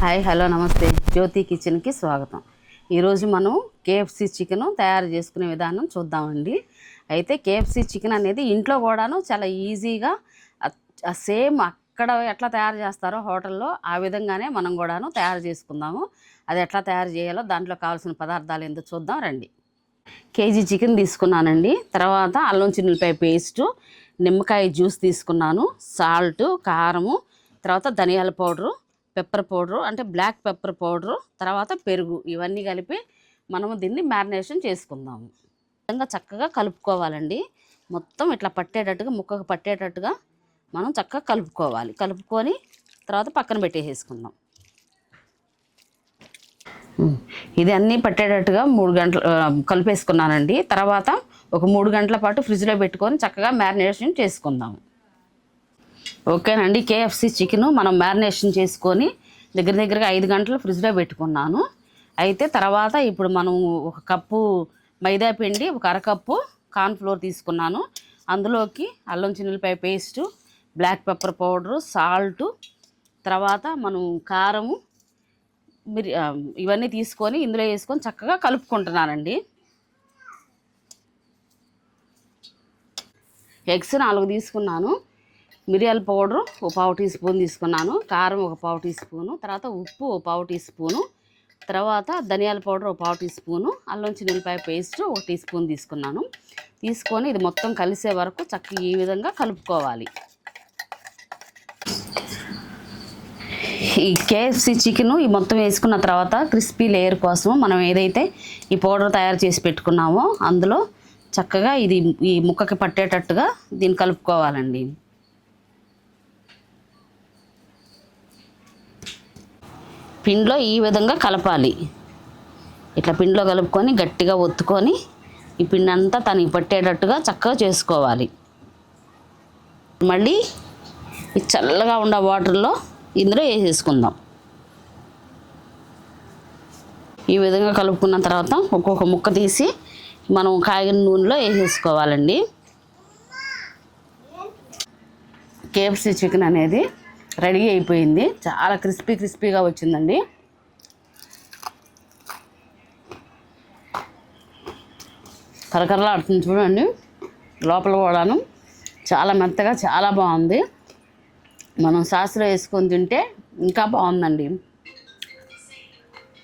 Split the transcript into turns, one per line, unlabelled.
Hi hello నమస్తే. జ్యోతి కిచెన్కి స్వాగతం. ఈరోజు మనం కేఎఫ్సి చికెన్ తయారు చేసుకునే విధానం చూద్దామండి. అయితే కేఎఫ్సి చికెన్ అనేది ఇంట్లో కూడాను చాలా ఈజీగా సేమ్ అక్కడ ఎట్లా తయారు చేస్తారో హోటల్లో ఆ విధంగానే మనం కూడాను తయారు చేసుకుందాము. అది ఎట్లా తయారు చేయాలో దాంట్లో కావాల్సిన పదార్థాలు ఏందో చూద్దాం రండి. కేజీ చికెన్ తీసుకున్నానండి. తర్వాత అల్లం చిన్నులపాయ పేస్టు నిమ్మకాయ జ్యూస్ తీసుకున్నాను సాల్ట్ కారము తర్వాత ధనియాల పౌడరు పెప్పర్ పౌడరు అంటే బ్లాక్ పెప్పర్ పౌడరు తర్వాత పెరుగు ఇవన్నీ కలిపి మనము దీన్ని మ్యారినేషన్ చేసుకుందాము విధంగా చక్కగా కలుపుకోవాలండి. మొత్తం ఇట్లా పట్టేటట్టుగా ముక్కకు పట్టేటట్టుగా మనం చక్కగా కలుపుకోవాలి. కలుపుకొని తర్వాత పక్కన పెట్టేసేసుకుందాం. ఇది అన్నీ పట్టేటట్టుగా మూడు గంటలు కలిపేసుకున్నానండి. తర్వాత ఒక మూడు గంటల పాటు ఫ్రిడ్జ్లో పెట్టుకొని చక్కగా మ్యారినేషన్ చేసుకుందాము ఓకేనండి. కేఎఫ్సి చికెన్ మనం మ్యారినేషన్ చేసుకొని దగ్గర దగ్గరగా ఐదు గంటలు ఫ్రిడ్జ్లో పెట్టుకున్నాను. అయితే తర్వాత ఇప్పుడు మనం ఒక కప్పు మైదా పిండి ఒక అరకప్పు కార్న్ఫ్లోర్ తీసుకున్నాను. అందులోకి అల్లం చిన్నపాయ paste black pepper powder salt తర్వాత మనం కారము మిరి ఇవన్నీ తీసుకొని ఇందులో వేసుకొని చక్కగా కలుపుకుంటున్నానండి. ఎగ్స్ నాలుగు తీసుకున్నాను. మిరియాల పౌడరు ఒక పావు టీ స్పూన్ తీసుకున్నాను కారం ఒక పావు టీ స్పూను తర్వాత ఉప్పు ఒక పావు టీ స్పూను తర్వాత ధనియాల పౌడర్ ఒక పావు టీ స్పూను అల్లం చిన్నులపాయ పేస్ట్ ఒక టీ స్పూన్ తీసుకున్నాను. తీసుకొని ఇది మొత్తం కలిసే వరకు చక్కగా ఈ విధంగా కలుపుకోవాలి. ఈ కేఎఫ్సి చికెన్ ఈ మొత్తం వేసుకున్న తర్వాత క్రిస్పీ లేయర్ కోసం మనం ఏదైతే ఈ పౌడర్ తయారు చేసి పెట్టుకున్నామో అందులో చక్కగా ఇది ఈ ముక్కకి పట్టేటట్టుగా దీన్ని కలుపుకోవాలండి. పిండిలో ఈ విధంగా కలపాలి. ఇట్లా పిండిలో కలుపుకొని గట్టిగా ఒత్తుకొని ఈ పిండి అంతా తనకి పట్టేటట్టుగా చక్కగా చేసుకోవాలి. మళ్ళీ ఈ చల్లగా ఉన్న వాటర్లో ఇందులో వేసేసుకుందాం. ఈ విధంగా కలుపుకున్న తర్వాత ఒక్కొక్క ముక్క తీసి మనం కాగిన నూనెలో వేసేసుకోవాలండి. కేఎఫ్సి చికెన్ అనేది రెడీ అయిపోయింది. చాలా క్రిస్పీ క్రిస్పీగా వచ్చిందండి. కరకరలాడుతుంది చూడండి. లోపల కూడాను చాలా మెత్తగా చాలా బాగుంది. మనం సాసులో వేసుకొని తింటే ఇంకా బాగుందండి.